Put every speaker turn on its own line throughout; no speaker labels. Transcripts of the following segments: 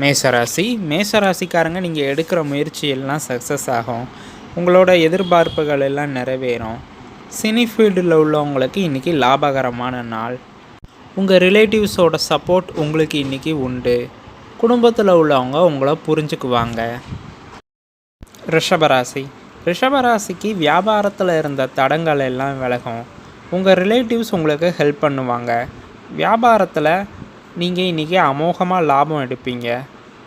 மேசராசி. மேசராசிக்காரங்க நீங்கள் எடுக்கிற முயற்சி எல்லாம் சக்ஸஸ் ஆகும். உங்களோட எதிர்பார்ப்புகள் எல்லாம் நிறைவேறும். சினி ஃபீல்டில் உள்ளவங்களுக்கு இன்றைக்கி லாபகரமான நாள். உங்கள் ரிலேட்டிவ்ஸோட சப்போர்ட் உங்களுக்கு இன்றைக்கி உண்டு. குடும்பத்தில் உள்ளவங்க உங்களை புரிஞ்சுக்குவாங்க. ரிஷபராசி. ரிஷபராசிக்கு வியாபாரத்தில் இருந்த தடங்கள் எல்லாம் விலகும். உங்கள் ரிலேட்டிவ்ஸ் உங்களுக்கு ஹெல்ப் பண்ணுவாங்க. வியாபாரத்தில் நீங்கள் இன்றைக்கி அமோகமாக லாபம் எடுப்பீங்க.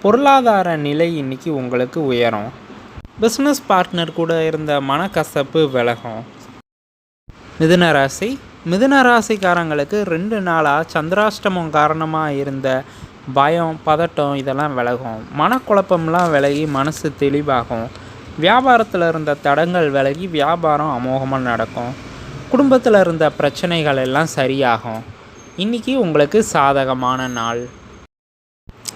பொருளாதார நிலை இன்றைக்கி உங்களுக்கு உயரும். பிஸ்னஸ் பார்ட்னர் கூட இருந்த மனக்கசப்பு விலகும். மிதுன ராசி. மிதுன ராசிக்காரங்களுக்கு ரெண்டு நாளாக சந்திராஷ்டமம் காரணமாக இருந்த பயம் பதட்டம் இதெல்லாம் விலகும். மனக்குழப்பம்லாம் விலகி மனசு தெளிவாகும். வியாபாரத்தில் இருந்த தடங்கள் விலகி வியாபாரம் அமோகமாக நடக்கும். குடும்பத்தில் இருந்த பிரச்சனைகள் எல்லாம் சரியாகும். இன்றைக்கி உங்களுக்கு சாதகமான நாள்.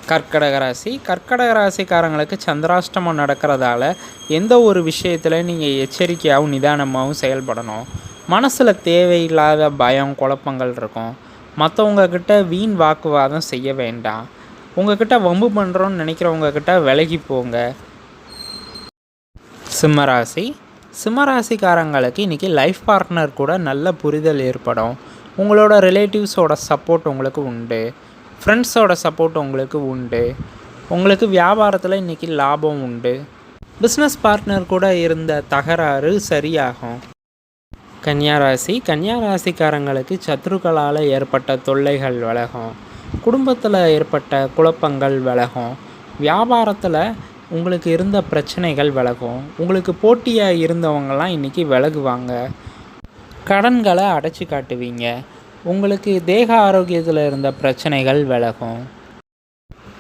கர்க்கடக ராசி. கர்க்கடக ராசிக்காரங்களுக்கு சந்திராஷ்டமம் நடக்கிறதால எந்த ஒரு விஷயத்தில் நீங்கள் எச்சரிக்கையாகவும் நிதானமாகவும் செயல்படணும். மனசில் தேவையில்லாத பயம் குழப்பங்கள் இருக்கும். மற்றவங்கக்கிட்ட வீண் வாக்குவாதம் செய்ய வேண்டாம். உங்ககிட்ட வம்பு பண்ணுறோன்னு நினைக்கிறவங்கக்கிட்ட விலகி போங்க. சிம்மராசி சிம்மராசிக்காரங்களுக்கு இன்றைக்கி லைஃப் பார்ட்னர் கூட நல்ல புரிதல் ஏற்படும். உங்களோட ரிலேட்டிவ்ஸோட சப்போர்ட் உங்களுக்கு உண்டு. ஃப்ரெண்ட்ஸோட சப்போர்ட் உங்களுக்கு உண்டு. உங்களுக்கு வியாபாரத்தில் இன்றைக்கி லாபம் உண்டு. பிஸ்னஸ் பார்ட்னர் கூட இருந்த தகராறு சரியாகும். கன்னியாராசி கன்னியாராசிக்காரங்களுக்கு சத்ருக்களால் ஏற்பட்ட தொல்லைகள் விலகும். குடும்பத்தில் ஏற்பட்ட குழப்பங்கள் விலகும். வியாபாரத்தில் உங்களுக்கு இருந்த பிரச்சனைகள் விலகும். உங்களுக்கு போட்டியாக இருந்தவங்கலாம் இன்றைக்கி விலகுவாங்க. கடன்களை அடைச்சி காட்டுவீங்க. உங்களுக்கு தேக ஆரோக்கியத்தில் இருந்த பிரச்சனைகள் விலகும்.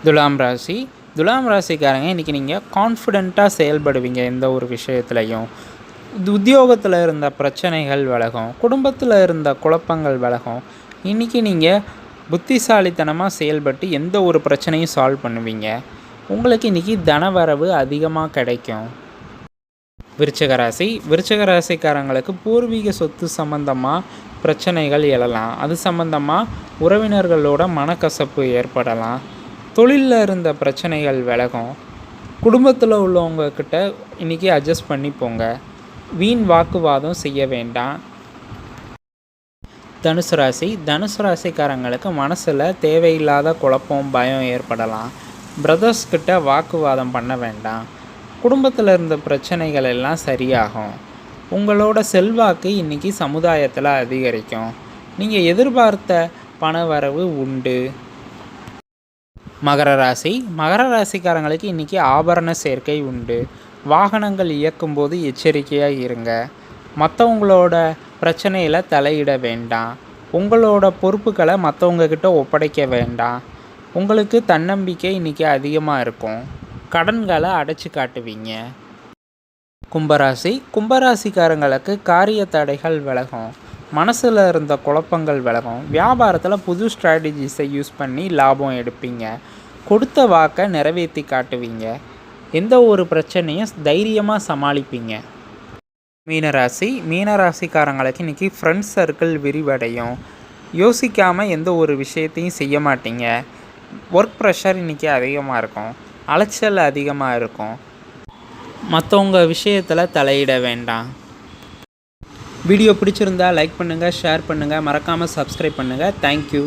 துலாம் ராசி. துலாம் ராசிக்காரங்க இன்றைக்கி நீங்கள் கான்ஃபிடெண்ட்டாக செயல்படுவீங்க எந்த ஒரு விஷயத்துலையும். உத்தியோகத்தில் இருந்த பிரச்சனைகள் விலகும். குடும்பத்தில் இருந்த குழப்பங்கள் விலகும். இன்றைக்கி நீங்கள் புத்திசாலித்தனமாக செயல்பட்டு எந்த ஒரு பிரச்சனையும் சால்வ் பண்ணுவீங்க. உங்களுக்கு இன்றைக்கி தனவரவு அதிகமாக கிடைக்கும். விருச்சக ராசி. விருச்சக ராசிக்காரங்களுக்கு பூர்வீக சொத்து சம்பந்தமாக பிரச்சனைகள் எழலாம். அது சம்பந்தமாக உறவினர்களோட மனக்கசப்பு ஏற்படலாம். தொழிலில் இருந்த பிரச்சனைகள் விலகும். குடும்பத்தில் உள்ளவங்கக்கிட்ட இன்றைக்கி அட்ஜஸ்ட் பண்ணி போங்க. வீண் வாக்குவாதம் செய்ய வேண்டாம். தனுசு ராசி. தனுசு ராசிக்காரங்களுக்கு மனசில் தேவையில்லாத குழப்பம் பயம் ஏற்படலாம். பிரதர்ஸ்கிட்ட வாக்குவாதம் பண்ண வேண்டாம். குடும்பத்தில் இருந்த பிரச்சனைகள் எல்லாம் சரியாகும். உங்களோட செல்வாக்கு இன்றைக்கி சமுதாயத்தில் அதிகரிக்கும். நீங்கள் எதிர்பார்த்த பண வரவு உண்டு. மகர ராசி. மகர ராசிக்காரங்களுக்கு இன்றைக்கி ஆபரண சேர்க்கை உண்டு. வாகனங்கள் இயக்கும்போது எச்சரிக்கையாக இருங்க. மற்றவங்களோட பிரச்சனையில் தலையிட வேண்டாம். உங்களோட பொறுப்புகளை மற்றவங்கக்கிட்ட ஒப்படைக்க வேண்டாம். உங்களுக்கு தன்னம்பிக்கை இன்றைக்கி அதிகமாக இருக்கும். கடன்களை அடைச்சி காட்டுவீங்க. கும்பராசி. கும்பராசிக்காரங்களுக்கு காரிய தடைகள் விலகும். மனசில் இருந்த குழப்பங்கள் விலகும். வியாபாரத்தில் புது ஸ்ட்ராட்டஜிஸை யூஸ் பண்ணி லாபம் எடுப்பீங்க. கொடுத்த வாக்கை நிறைவேற்றி காட்டுவீங்க. எந்த ஒரு பிரச்சனையும் தைரியமாக சமாளிப்பீங்க. மீனராசி. மீனராசிக்காரங்களுக்கு இன்றைக்கி ஃப்ரெண்ட்ஸ் சர்க்கிள் விரிவடையும். யோசிக்காமல் எந்த ஒரு விஷயத்தையும் செய்ய மாட்டீங்க. ஒர்க் ப்ரெஷர் இன்றைக்கி அதிகமாக இருக்கும். அலைச்சல் அதிகமாக இருக்கும். மற்றவங்க விஷயத்தில் தலையிட வேண்டாம். வீடியோ பிடிச்சிருந்தா லைக் பண்ணுங்கள் ஷேர் பண்ணுங்கள் மறக்காமல் சப்ஸ்கிரைப் பண்ணுங்கள் தேங்க்யூ